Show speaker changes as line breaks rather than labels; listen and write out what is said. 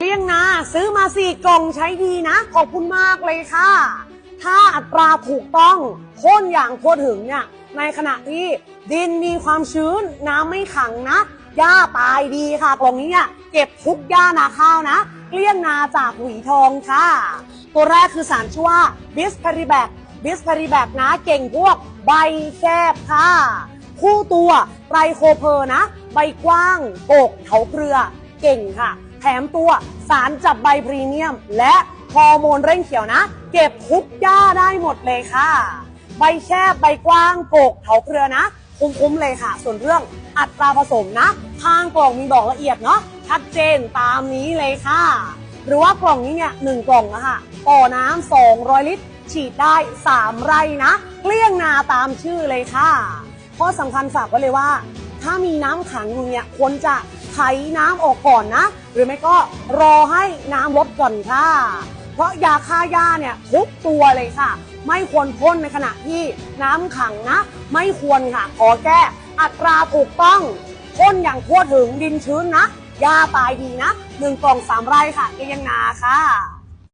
เลี้ยงนาซื้อมาสี่กล่องใช้ดีนะ ขอบคุณมากเลยค่ะ ถ้าอัตราถูกต้องโค่นอย่างทั่วถึงเนี่ยในขณะที่ดินมีความชื้นน้ำไม่ขังนะหญ้าตายดีค่ะกล่องนี้เนี่ยเก็บทุกหญ้านาข้าวนะเกลี้ยงนาจากหวีทองค่ะ ตัวแรกคือสารชื่อว่าบิสพาริแบกบิสพาริแบกนะเก่งพวกใบแคบค่ะ คู่ตัวไตรโคเพอร์นะ ใบกว้างโกกเถาเกลือเก่งค่ะ แถมตัวสารจับใบพรีเมียม และฮอร์โมนเร่งเขียวนะ เก็บทุกหญ้าได้หมดเลยค่ะ ใบแคบใบกว้างโกกเถาเกลือนะ คุ้มๆเลยค่ะ ส่วนเรื่องอัตราผสมนะข้างกล่องมีบอกละเอียดเนาะชัดเจนตามนี้เลยค่ะ หรือว่ากล่องนี้เนี่ยหนึ่งกล่องอะค่ะต่อน้ำ200 ลิตร ฉีดได้ 3 ไร่นะ เกลี้ยงนาตามชื่อเลยค่ะ ข้อสำคัญฝากไว้เลยว่า ถ้ามีน้ำขังอยู่เนี่ยควรจะไถน้ำออกก่อนนะ หรือไม่ก็รอให้น้ำลดก่อนค่ะ เพราะยาฆ่าหญ้าเนี่ยทุกตัวเลยค่ะ ไม่ควรพ่นในขณะที่น้ำขังนะ ไม่ควรค่ะขอแก้อัตราถูกต้องพ่นอย่างทั่วถึงดินชื้นนะหญ้าตายดีนะหนึ่งกล่องสามไร่ค่ะเกลี้ยงนาค่ะ